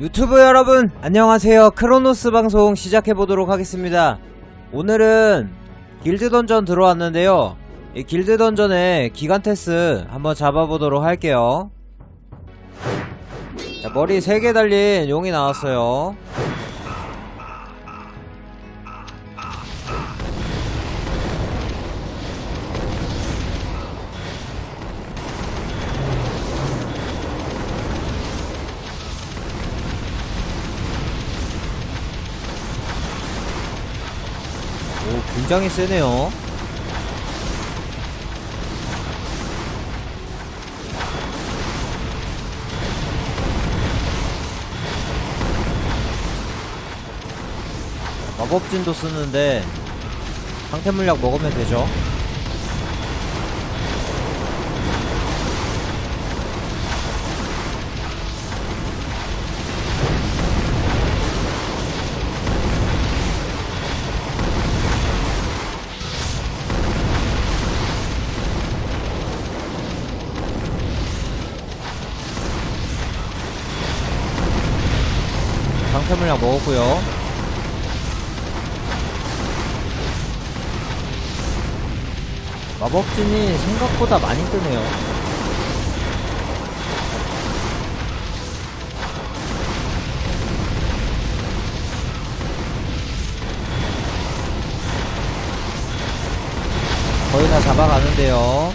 유튜브 여러분 안녕하세요. 크로노스 방송 시작해보도록 하겠습니다. 오늘은 길드 던전 들어왔는데요. 이 길드 던전에 기간테스 한번 잡아보도록 할게요. 자, 머리 3개 달린 용이 나왔어요 굉장히 세네요. 마법진도 쓰는데 상태 물약 먹으면 되죠 상태 물약 먹었고요. 마법진이 생각보다 많이 뜨네요. 거의 다 잡아가는데요.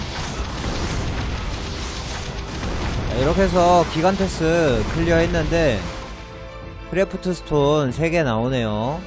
자, 이렇게 해서 기간테스 클리어 했는데 크래프트 스톤 3개 나오네요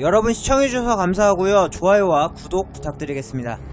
여러분 시청해주셔서 감사하고요. 좋아요와 구독 부탁드리겠습니다